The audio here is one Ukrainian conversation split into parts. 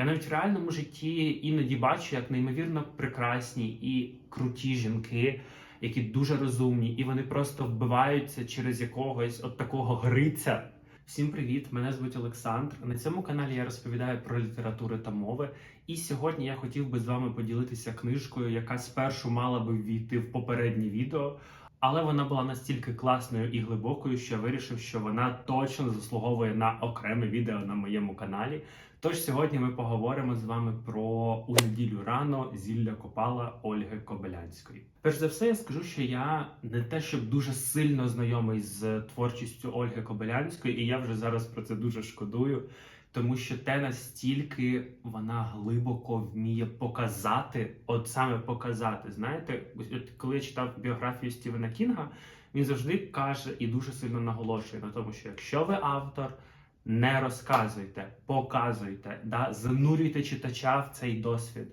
Я навіть в реальному житті іноді бачу, як неймовірно прекрасні і круті жінки, які дуже розумні, і вони просто вбиваються через якогось от такого гриця. Всім привіт! Мене звуть Олександр. На цьому каналі я розповідаю про літературу та мови. І сьогодні я хотів би з вами поділитися книжкою, яка спершу мала би ввійти в попереднє відео. Але вона була настільки класною і глибокою, що я вирішив, що вона точно заслуговує на окреме відео на моєму каналі. Тож сьогодні ми поговоримо з вами про у неділю рано зілля Копала Ольги Кобилянської. Перш за все, я скажу, що я не те, щоб дуже сильно знайомий з творчістю Ольги Кобилянської, і я вже зараз про це дуже шкодую. Тому що те настільки вона глибоко вміє показати, от саме показати. Знаєте, от коли я читав біографію Стівена Кінга, він завжди каже і дуже сильно наголошує на тому, що якщо ви автор, не розказуйте, показуйте, да, занурюйте читача в цей досвід.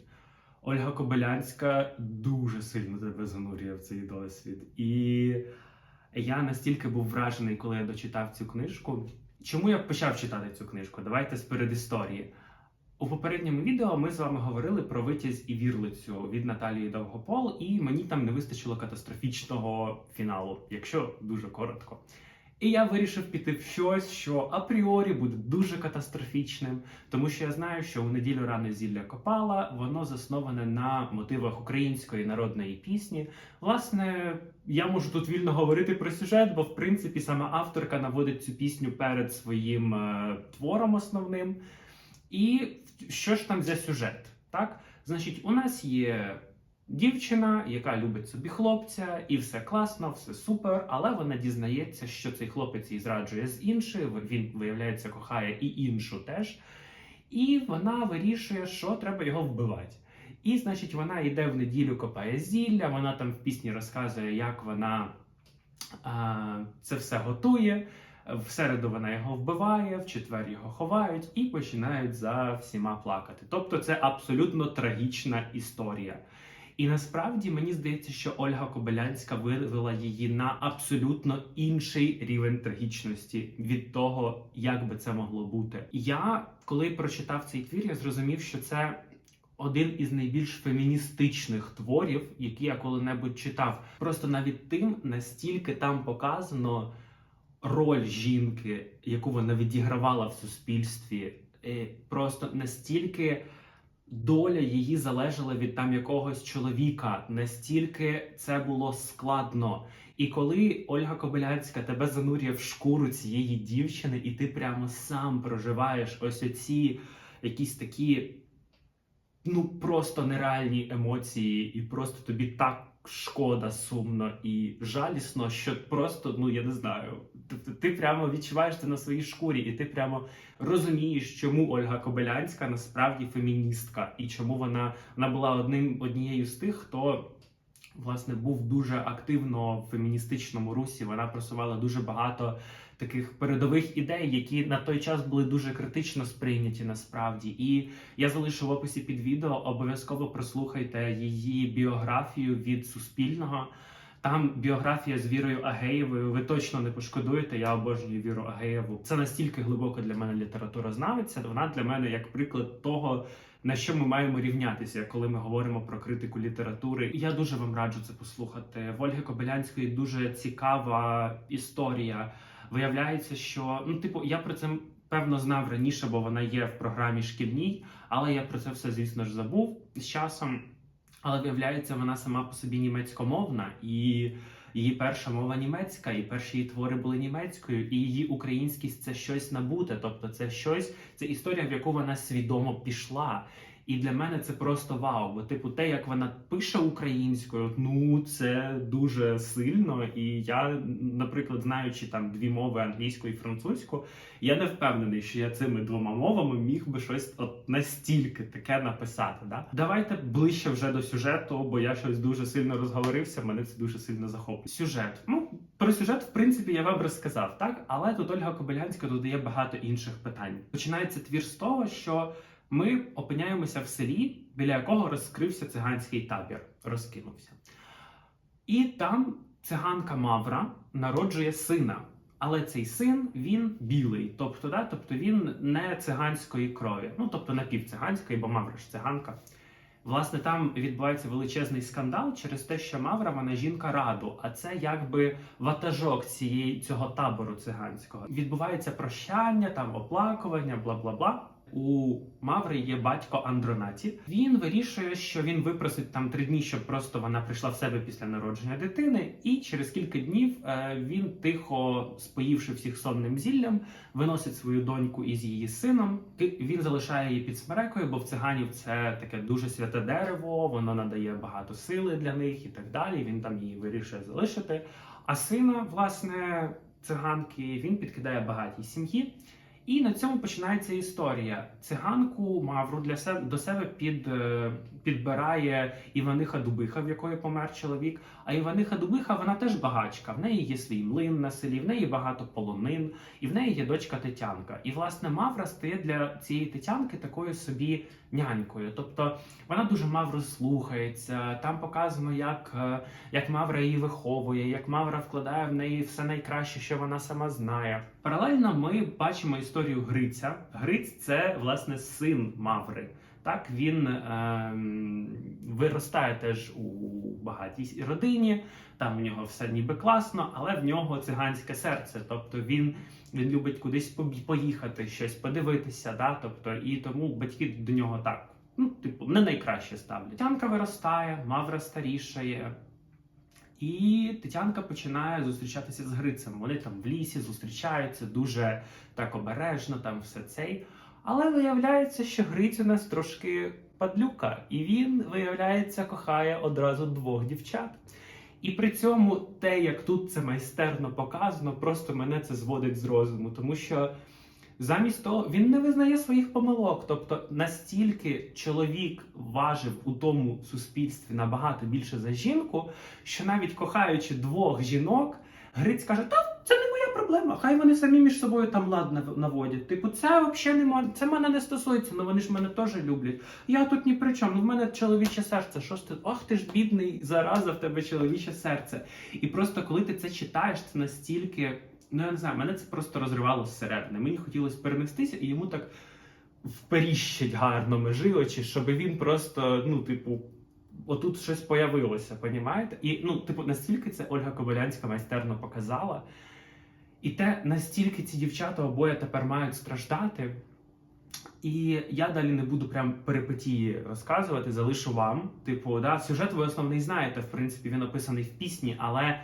Ольга Кобилянська дуже сильно тебе занурює в цей досвід. І я настільки був вражений, коли я дочитав цю книжку. Чому я почав читати цю книжку? Давайте з передісторії. У попередньому відео ми з вами говорили про витязь і вірлицю від Наталії Довгопол, і мені там не вистачило катастрофічного фіналу, якщо дуже коротко. І я вирішив піти в щось, що апріорі буде дуже катастрофічним, тому що я знаю, що у неділю рано зілля Копала воно засноване на мотивах української народної пісні. Власне, я можу тут вільно говорити про сюжет, бо в принципі сама авторка наводить цю пісню перед своїм е, твором основним. І що ж там за сюжет? Так, значить, у нас є дівчина, яка любить собі хлопця, і все класно, все супер. Але вона дізнається, що цей хлопець її зраджує з іншою. Він виявляється, кохає і іншу теж. І вона вирішує, що треба його вбивати. І, значить, вона йде в неділю, копає зілля. Вона там в пісні розказує, як вона а, це все готує. В середу вона його вбиває, в четвер його ховають і починають за всіма плакати. Тобто, це абсолютно трагічна історія. І насправді мені здається, що Ольга Кобилянська вивела її на абсолютно інший рівень трагічності від того, як би це могло бути. Я коли прочитав цей твір, я зрозумів, що це. Один із найбільш феміністичних творів, які я коли-небудь читав. Просто навіть тим, настільки там показано роль жінки, яку вона відігравала в суспільстві, е, просто настільки доля її залежала від там якогось чоловіка, настільки це було складно. І коли Ольга Кобилянська тебе занурює в шкуру цієї дівчини, і ти прямо сам проживаєш ось оці якісь такі. Ну, просто нереальні емоції, і просто тобі так шкода, сумно і жалісно, що просто, ну я не знаю, ти, ти прямо відчуваєш це на своїй шкурі, і ти прямо розумієш, чому Ольга Кобилянська насправді феміністка, і чому вона, вона була одним однією з тих, хто. Власне, був дуже активно в феміністичному русі. Вона просувала дуже багато таких передових ідей, які на той час були дуже критично сприйняті насправді. І я залишу в описі під відео. Обов'язково прослухайте її біографію від Суспільного. Там біографія з Вірою Агеєвою. Ви точно не пошкодуєте. Я обожнюю Віру Агеєву. Це настільки глибоко для мене літературознавиця. Вона для мене як приклад того. На що ми маємо рівнятися, коли ми говоримо про критику літератури? Я дуже вам раджу це послухати. В Ольги Кобилянської дуже цікава історія. Виявляється, що ну, типу, я про це певно знав раніше, бо вона є в програмі шкільній, але я про це все, звісно ж, забув з часом. Але виявляється, вона сама по собі німецькомовна, і її перша мова німецька, і перші її твори були німецькою, і її українськість це щось набуте. Тобто, це щось, це історія, в яку вона свідомо пішла. І для мене це просто вау. Бо, типу, те, як вона пише українською, ну це дуже сильно. І я, наприклад, знаючи там дві мови англійську і французьку, я не впевнений, що я цими двома мовами міг би щось от настільки таке написати. Да? Давайте ближче вже до сюжету, бо я щось дуже сильно розговорився. Мене це дуже сильно захоплює. Сюжет. Ну про сюжет, в принципі, я вам розказав, так але тут Ольга Кобилянська додає багато інших питань. Починається твір з того, що. Ми опиняємося в селі, біля якого розкрився циганський табір, розкинувся. І там циганка Мавра народжує сина. Але цей син він білий, тобто, да, тобто він не циганської крові, ну тобто напівциганської, бо Мавра ж циганка. Власне, там відбувається величезний скандал через те, що Мавра вона жінка раду, а це якби ватажок цієї цього табору циганського. Відбувається прощання, там оплакування, бла бла бла. У Маври є батько Андронаті. Він вирішує, що він випросить там три дні, щоб просто вона прийшла в себе після народження дитини. І через кілька днів е, він тихо споївши всіх сонним зіллям, виносить свою доньку із її сином. Він залишає її під смерекою, бо в циганів це таке дуже святе дерево, воно надає багато сили для них і так далі. Він там її вирішує залишити. А сина, власне, циганки він підкидає багатій сім'ї. І на цьому починається історія. Циганку Мавру для себе до себе під, е, підбирає Іваниха Дубиха, в якої помер чоловік. А Іваниха Дубиха вона теж багачка. В неї є свій млин на селі, в неї багато полонин, і в неї є дочка Тетянка. І власне Мавра стає для цієї Тетянки такою собі нянькою. Тобто вона дуже Мавру слухається. Там показано, як, е, як Мавра її виховує, як Мавра вкладає в неї все найкраще, що вона сама знає. Паралельно ми бачимо історію Гриця. Гриць це власне син Маври. Так він ем, виростає теж у багатій родині. Там у нього все ніби класно, але в нього циганське серце. Тобто він, він любить кудись поїхати, щось подивитися. Да? Тобто, і тому батьки до нього так. Ну, типу, не найкраще ставлять. Тянка виростає, Мавра старішає. І Тетянка починає зустрічатися з Грицем. Вони там в лісі зустрічаються дуже так обережно, там все цей. Але виявляється, що Гриць у нас трошки падлюка, і він, виявляється, кохає одразу двох дівчат. І при цьому те, як тут це майстерно показано, просто мене це зводить з розуму, тому що замість того він не визнає своїх помилок. Тобто настільки чоловік важив у тому суспільстві набагато більше за жінку, що навіть кохаючи двох жінок, Гриць каже: Та це не моя проблема. Хай вони самі між собою там лад наводять. Типу, це взагалі не це мене не стосується, ну вони ж мене теж люблять. Я тут ні при чому. Ну в мене чоловіче серце. Що ж ти? Ах, ти ж бідний, зараза, в тебе чоловіче серце. І просто коли ти це читаєш, це настільки. Ну я не знаю, мене це просто розривало зсередини. Мені хотілося перенестися, і йому так вперіщить гарно межи очі, щоб він просто, ну, типу, отут щось появилося, понімаєте? І ну, типу, настільки це Ольга Кобилянська майстерно показала. І те, настільки ці дівчата обоє тепер мають страждати. І я далі не буду прям перипетії розказувати, залишу вам. Типу, да, сюжет ви основний знаєте, в принципі, він описаний в пісні, але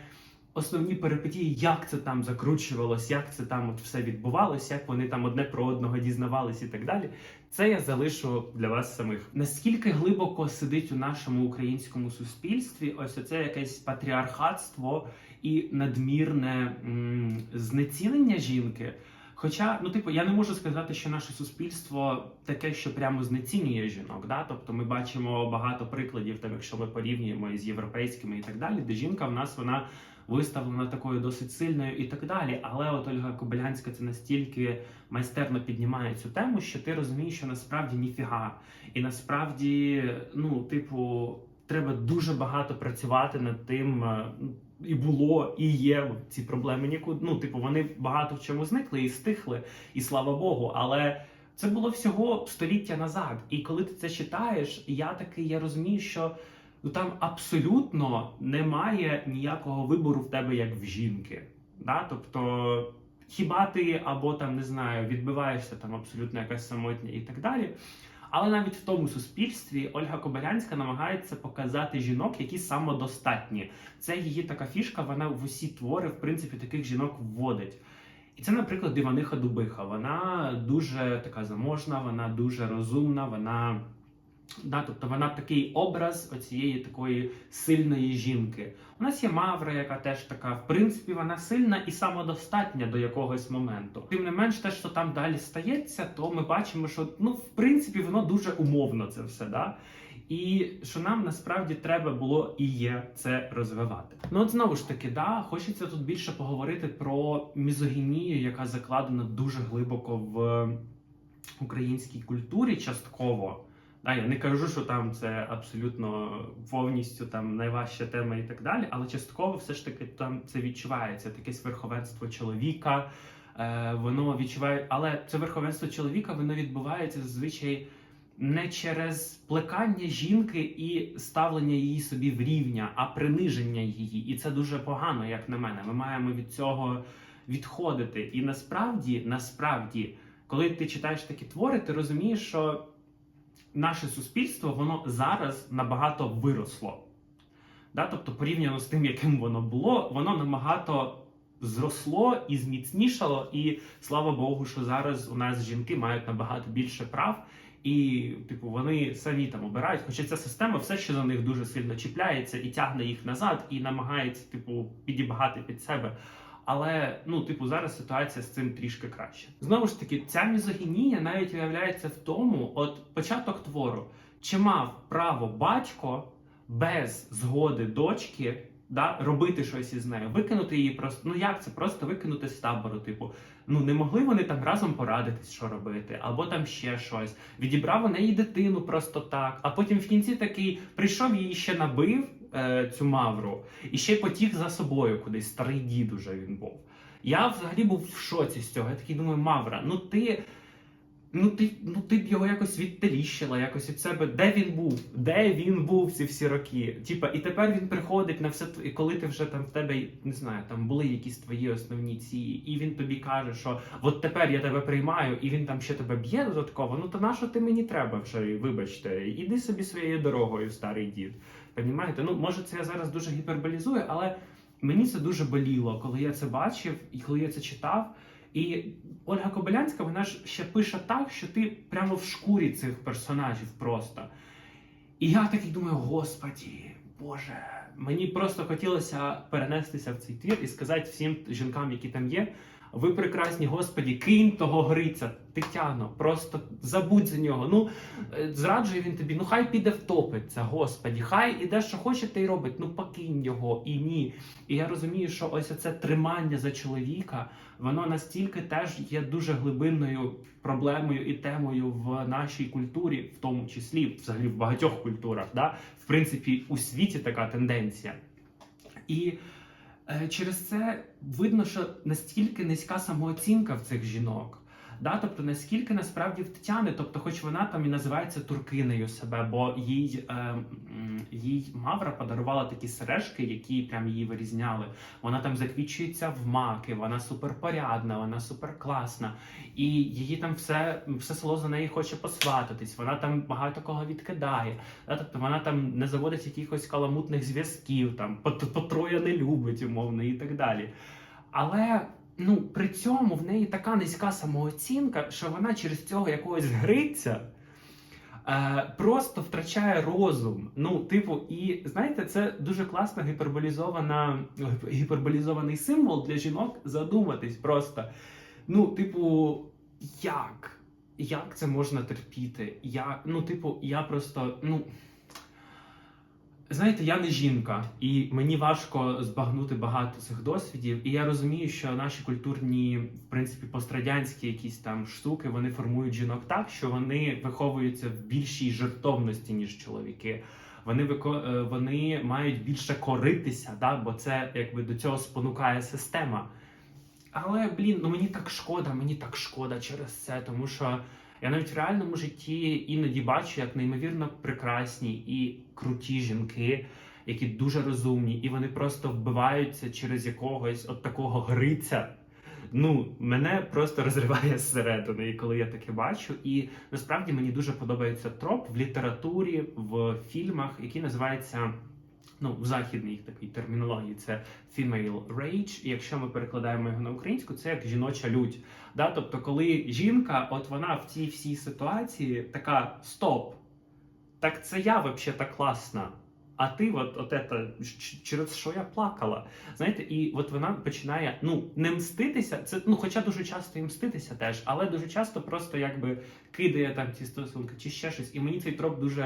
основні перипетії, як це там закручувалось, як це там от все відбувалося, як вони там одне про одного дізнавались і так далі. Це я залишу для вас самих. Наскільки глибоко сидить у нашому українському суспільстві ось оце якесь патріархатство і надмірне м, знецінення жінки. Хоча, ну типу, я не можу сказати, що наше суспільство таке, що прямо знецінює жінок. Да? Тобто ми бачимо багато прикладів, там, якщо ми порівнюємо із європейськими і так далі, де жінка в нас вона виставлена такою досить сильною і так далі. Але от Ольга Кобилянська це настільки майстерно піднімає цю тему, що ти розумієш, що насправді ніфіга. І насправді, ну, типу, треба дуже багато працювати над тим. І було, і є ці проблеми нікуди. Ну, типу, вони багато в чому зникли і стихли, і слава Богу. Але це було всього століття назад. І коли ти це читаєш, я такий я розумію, що ну там абсолютно немає ніякого вибору в тебе як в жінки. Да? Тобто, хіба ти або там не знаю, відбиваєшся там абсолютно якась самотня і так далі. Але навіть в тому суспільстві Ольга Кобилянська намагається показати жінок, які самодостатні. Це її така фішка. Вона в усі твори, в принципі, таких жінок вводить. І це, наприклад, Іваниха Дубиха. Вона дуже така заможна, вона дуже розумна, вона. Да, тобто вона такий образ оцієї такої сильної жінки. У нас є Мавра, яка теж така, в принципі, вона сильна і самодостатня до якогось моменту. Тим не менш, те, що там далі стається, то ми бачимо, що ну, в принципі, воно дуже умовно це все. Да? І що нам насправді треба було і є це розвивати. Ну от знову ж таки, да, хочеться тут більше поговорити про мізогінію, яка закладена дуже глибоко в українській культурі, частково. Да, я не кажу, що там це абсолютно повністю там найважча тема і так далі, але частково все ж таки там це відчувається. Таке верховенство чоловіка. Е, воно відчуває, але це верховенство чоловіка воно відбувається зазвичай не через плекання жінки і ставлення її собі в рівня, а приниження її. І це дуже погано, як на мене. Ми маємо від цього відходити. І насправді, насправді, коли ти читаєш такі твори, ти розумієш, що наше суспільство воно зараз набагато виросло. Да? Тобто, порівняно з тим, яким воно було, воно набагато зросло і зміцнішало. І слава Богу, що зараз у нас жінки мають набагато більше прав. І, типу, вони самі там обирають. Хоча ця система все ще за них дуже сильно чіпляється і тягне їх назад, і намагається, типу, підібгати під себе. Але ну, типу, зараз ситуація з цим трішки краще. Знову ж таки, ця мізогінія навіть виявляється в тому, от початок твору, чи мав право батько без згоди дочки да, робити щось із нею, викинути її просто. Ну як це? Просто викинути з табору, типу. Ну не могли вони там разом порадитись, що робити, або там ще щось. Відібрав у неї дитину просто так. А потім в кінці такий прийшов її ще набив е, цю мавру, і ще й потік за собою кудись. Старий дід уже він був. Я взагалі був в шоці з цього. Я такий думаю, Мавра, ну ти. Ну ти, ну ти б його якось відтеліщила, якось від себе. Де він був? Де він був ці всі роки? Типа, і тепер він приходить на все і коли ти вже там в тебе не знаю, там були якісь твої основні ці, і він тобі каже, що от тепер я тебе приймаю, і він там ще тебе б'є додатково. Ну то на що ти мені треба вже? Вибачте, іди собі своєю дорогою, старий дід. Понімаєте? Ну може це я зараз дуже гіперболізую, але мені це дуже боліло, коли я це бачив і коли я це читав. І Ольга Кобилянська, вона ж ще пише так, що ти прямо в шкурі цих персонажів просто. І я такий думаю, господі, Боже, мені просто хотілося перенестися в цей твір і сказати всім жінкам, які там є. Ви прекрасні, господі, кинь того Гриця, Тетяно, просто забудь за нього. Ну е, зраджує він тобі, ну хай піде втопиться, господі, хай іде, що хоче, те й робить. Ну покинь його і ні. І я розумію, що ось це тримання за чоловіка, воно настільки теж є дуже глибинною проблемою і темою в нашій культурі, в тому числі, взагалі в багатьох культурах. Да? В принципі, у світі така тенденція. І е, через це видно, що настільки низька самооцінка в цих жінок. Да, тобто наскільки насправді в Тетяни, тобто, хоч вона там і називається туркинею себе, бо їй е, їй Мавра подарувала такі сережки, які прям її вирізняли. Вона там заквічується в маки, вона суперпорядна, вона суперкласна. І її там все, все село за неї хоче посвататись. Вона там багато кого відкидає. Да, тобто вона там не заводить якихось каламутних зв'язків, там по, по троє не любить, умовно, і так далі. Але ну, при цьому в неї така низька самооцінка, що вона через цього якогось гриця е, просто втрачає розум. Ну, типу, і знаєте, це дуже класно гіперболізована, гіперболізований символ для жінок задуматись просто. Ну, типу, як? Як це можна терпіти? Я, ну, типу, я просто, ну. Знаєте, я не жінка, і мені важко збагнути багато цих досвідів. І я розумію, що наші культурні, в принципі, пострадянські якісь там штуки вони формують жінок так, що вони виховуються в більшій жертовності, ніж чоловіки. Вони е, вони мають більше коритися, да? бо це якби до цього спонукає система. Але блін, ну мені так шкода, мені так шкода через це, тому що я навіть в реальному житті іноді бачу, як неймовірно прекрасні і круті жінки, які дуже розумні, і вони просто вбиваються через якогось от такого гриця. Ну, мене просто розриває зсередини, коли я таке бачу. І насправді мені дуже подобається троп в літературі, в фільмах, який називається. Ну, в західній такій термінології це female rage, і якщо ми перекладаємо його на українську, це як жіноча лють. Да? Тобто, коли жінка, от вона в цій всій ситуації така стоп, так це я взагалі так класна. А ти, от, от это, через що я плакала? Знаєте, і от вона починає ну не мститися. Це ну, хоча дуже часто і мститися теж, але дуже часто просто якби кидає там ці стосунки чи ще щось. І мені цей троп дуже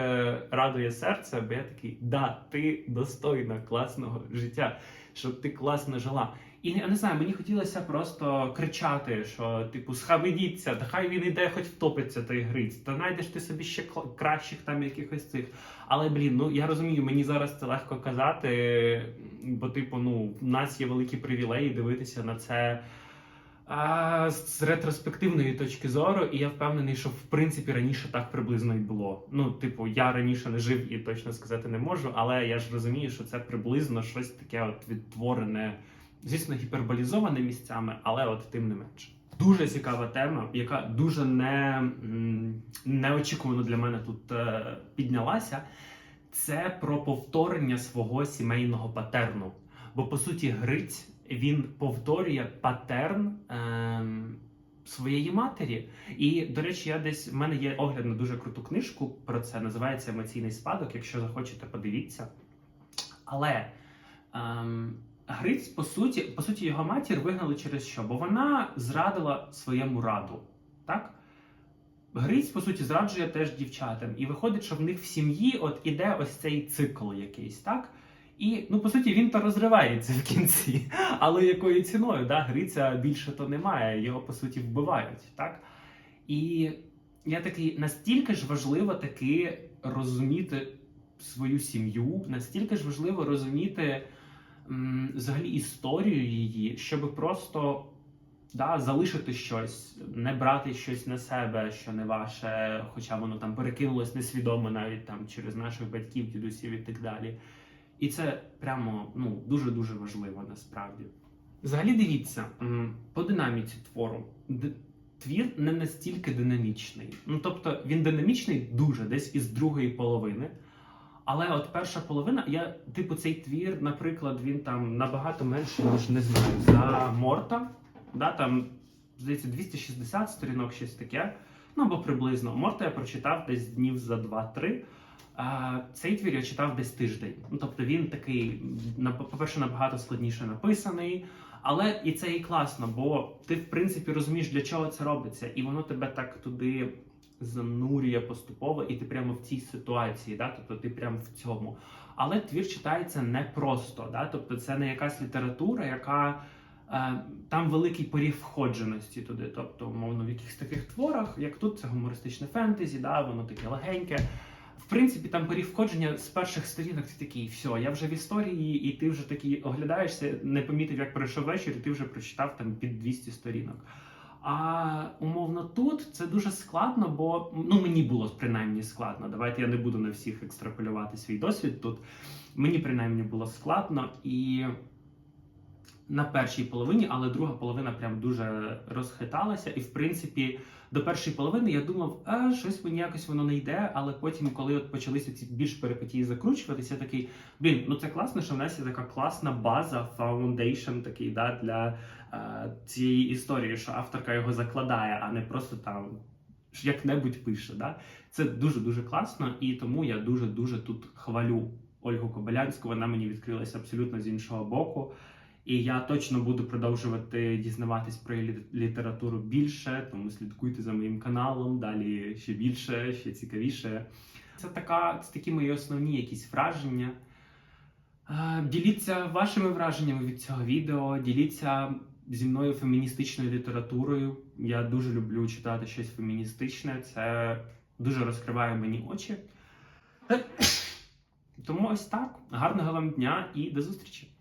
радує серце, бо я такий, да, ти достойна класного життя, щоб ти класно жила. І я не знаю, мені хотілося просто кричати, що типу схаменіться, та хай він іде, хоч втопиться той гриць, та знайдеш ти собі ще кращих там якихось цих. Але блін, ну я розумію, мені зараз це легко казати, бо, типу, ну, в нас є великі привілеї дивитися на це. А, з ретроспективної точки зору, і я впевнений, що в принципі раніше так приблизно і було. Ну, типу, я раніше не жив і точно сказати не можу, але я ж розумію, що це приблизно щось таке от відтворене, звісно, гіперболізоване місцями, але от тим не менше. Дуже цікава тема, яка дуже не, неочікувано для мене тут е, піднялася. Це про повторення свого сімейного патерну. Бо по суті, Гриць він повторює патерн ем, своєї матері. І, до речі, я десь в мене є огляд на дуже круту книжку про це. Називається Емоційний спадок. Якщо захочете, подивіться. Але ем, Гриць, по суті, по суті, його матір вигнали через що? Бо вона зрадила своєму раду. Так? Гриць, по суті, зраджує теж дівчатам. І виходить, що в них в сім'ї от іде ось цей цикл якийсь, так? І, ну, по суті, він то розривається в кінці. Але якою ціною? Да? Гриця більше то немає, його, по суті, вбивають, так? І я такий, настільки ж важливо таки розуміти свою сім'ю, настільки ж важливо розуміти взагалі історію її, щоб просто да, залишити щось, не брати щось на себе, що не ваше, хоча воно там перекинулось несвідомо навіть там через наших батьків, дідусів і так далі. І це прямо ну, дуже-дуже важливо насправді. Взагалі дивіться, по динаміці твору. Твір не настільки динамічний. Ну, тобто він динамічний дуже десь із другої половини. Але от перша половина, я, типу, цей твір, наприклад, він там набагато менше, ніж не знаю, за Морта. Да, там, здається, 260 сторінок, щось таке. Ну або приблизно. Морта я прочитав десь днів за 2-3. А цей твір я читав десь тиждень. Ну тобто він такий, по-перше, набагато складніше написаний. Але і це і класно, бо ти в принципі розумієш, для чого це робиться, і воно тебе так туди занурює поступово, і ти прямо в цій ситуації, да? тобто ти прямо в цьому. Але твір читається непросто, да? тобто це не якась література, яка е, там великий поріг входженості туди. Тобто, умовно, в якихось таких творах, як тут, це гумористичне фентезі, да? воно таке легеньке. В принципі, там поріг входження з перших сторінок ти такий, все, я вже в історії, і ти вже такий оглядаєшся, не помітив, як пройшов вечір, і ти вже прочитав там під 200 сторінок. А умовно тут це дуже складно, бо ну мені було принаймні складно. Давайте я не буду на всіх екстраполювати свій досвід тут. Мені принаймні було складно і на першій половині, але друга половина прям дуже розхиталася. І в принципі, до першої половини я думав, а щось мені якось воно не йде. Але потім, коли от почалися ці більш перипетії закручуватися, такий блін, ну це класно, що в нас є така класна база, фаундейшн такий да, для цієї історії, що авторка його закладає, а не просто там як-небудь пише. Да? Це дуже дуже класно, і тому я дуже дуже тут хвалю Ольгу Кобилянську. Вона мені відкрилася абсолютно з іншого боку. І я точно буду продовжувати дізнаватись про її лі- літературу більше, тому слідкуйте за моїм каналом. Далі ще більше, ще цікавіше. Це така це такі мої основні якісь враження. Е, Діліться вашими враженнями від цього відео, діліться зі мною феміністичною літературою. Я дуже люблю читати щось феміністичне. Це дуже розкриває мені очі. Тому ось так. Гарного вам дня і до зустрічі!